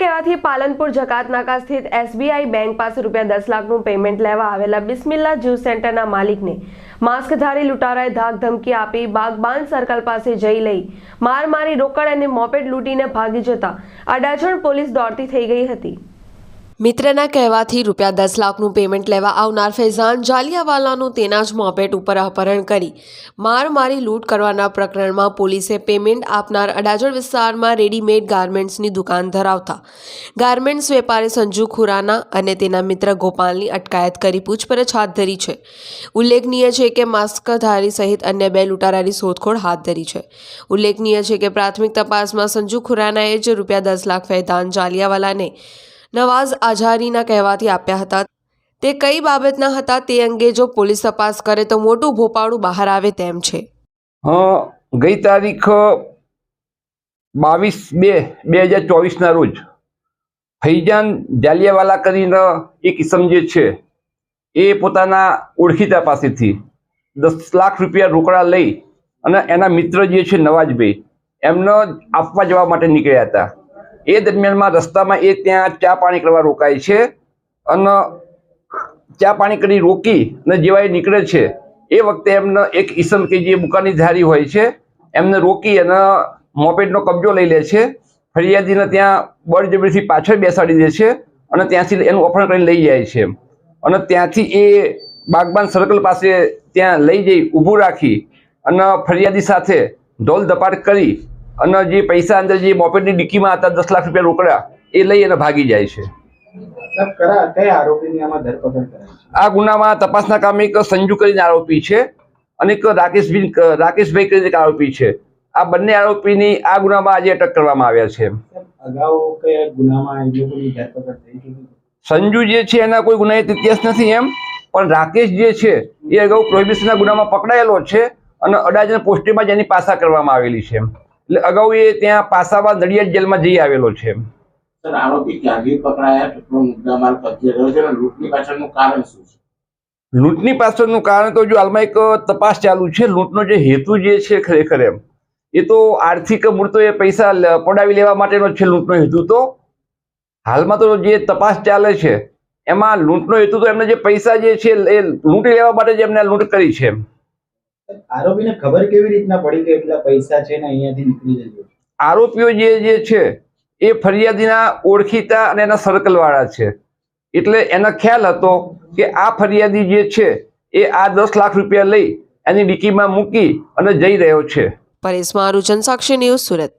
કહેવાથી પાલનપુર જકાતનાકા સ્થિત SBI bank પાસે રૂપિયા દસ લાખનું પેમેન્ટ લેવા આવેલા બિસ્મિલ્લા જ્યુ સેન્ટરના માલિકને માસ્કધારી લૂંટારાએ ધાક ધમકી આપી બાગબાન સર્કલ પાસે જઈ લઈ માર મારી રોકડ અને મોપેડ લૂંટીને ભાગી જતા અડાજણ પોલીસ દોડતી થઈ ગઈ હતી. મિત્રના કહેવાથી રૂપિયા દસ લાખનું પેમેન્ટ લેવા આવનાર ફૈઝાન જાલિયાવાલાનું તેના જ મોપેટ ઉપર અપહરણ કરી. માર મારી લૂંટ કરવાના પ્રકરણમાં પોલીસે પેમેન્ટ આપનાર અડાજણ વિસ્તારમાં રેડીમેડ ગાર્મેન્ટ્સની દુકાન ધરાવતા. ગાર્મેન્ટ્સ વેપારી સંજુ ખુરાના અને તેના મિત્ર ગોપાલની અટકાયત કરી પૂછપરછ હાથ ધરી છે. ઉલ્લેખનીય છે કે માસ્કધારી સહિત અન્ય બે લૂંટારાની શોધખોળ હાથ ધરી છે. ઉલ્લેખનીય છે કે પ્રાથમિક તપાસમાં સંજુ ખુરાનાએ જ રૂપિયા દસ લાખ ફૈદાન જાલિયાવાલાને નવાઝ આઝારીના કહેવાથી આપ્યા હતા. તે કઈ બાબતના હતા તે અંગે જો પોલીસ તપાસ કરે તો મોટું ભોપાળું બહાર આવે તેમ છે. ગઈ તારીખ, બાવીસ બે બે હજાર ચોવીસના રોજ ફૈજાન જાલિયાવાલા કરીને એક ઇસમ જે છે એ પોતાના ઓળખીતા પાસેથી દસ લાખ રૂપિયા રોકડા લઈ અને એના મિત્ર જે છે નવાજભાઈ એમને આપવા જવા માટે નીકળ્યા હતા. એ દરમિયાનમાં રસ્તામાં એ ત્યાં ચા પાણી કરવા રોકાય છે અને ચા પાણી કરી રોકી અને જેવા એ નીકળે છે. એ વખતે એમને એક ઈસમ કે જે બુકાની ધારી હોય છે, એમને રોકી અને મોપેડનો કબજો લઈ લે છે. ફરિયાદીને ત્યાં બળજબરીથી પાછળ બેસાડી દે છે અને ત્યાંથી એનું અપહરણ કરીને લઈ જાય છે. અને ત્યાંથી એ બાગબાન સર્કલ પાસે ત્યાં લઈ જઈ ઊભું રાખી અને ફરિયાદી સાથે ઢોલ ધપાટ કરી અને જે પૈસા અંદર જે મોપેટની ડિક્કીમાં હતા દસ લાખ રૂપિયા રોકડા એ લઈ અને ભાગી જાય છે. આ ગુનામાં તપાસના કામે એક સંજુ કરીને આરોપી છે અને એક રાકેશભાઈ રાકેશભાઈ કરીને એક આરોપી છે. આ બંને આરોપીની આ ગુનામાં આજે અટક કરવામાં આવ્યા છે? સંજુ જે છે એના કોઈ ગુનાહિત ઇતિહાસ નથી એમ પણ રાકેશ જે છે એ અગાઉ પ્રોહિબિશનના ગુનામાં પકડાયેલો છે અને અડાજણ પોસ્ટિંગમાં જ એની પાસા કરવામાં આવેલી છે એટલે અગાઉ એ ત્યાં પાસામાં નડિયાદ જેલમાં જઈ આવેલો છે. સર આરોપી ક્યાંથી પકડાયા કેટલો મુદ્દામાલ કબજે રહ્યો છે અને લૂંટની પાછળનું કારણ શું છે? લૂંટની પાછળનું કારણ તો જો હાલમાં એક તપાસ ચાલુ છે લૂંટનો જે હેતુ જે છે ખરેખર એમ એ તો આર્થિક મૂળ એ પૈસા પડાવી લેવા માટેનો છે લૂંટનો હેતુ તો. હાલમાં તો જે તપાસ ચાલે છે એમાં લૂંટનો હેતુ તો એમને જે પૈસા જે છે એ લૂંટી લેવા માટે જ એમને લૂંટ કરી છે સાહેબ, આરોપીને ખબર કેવી રીતના પડી કે એટલા પૈસા છે ને અહીંયાથી નીકળી જજો આરોપીઓ જે જે છે એ ફરિયાદીના ઓળખીતા અને એના સર્કલ વાળા છે. એટલે એનો ખ્યાલ હતો કે આ ફરિયાદી જે છે એ આ દસ લાખ રૂપિયા લઈ એની ડિક્કીમાં મૂકી અને જઈ રહ્યો છે. પરેશ મારું જનસાક્ષી ન્યૂઝ સુરત.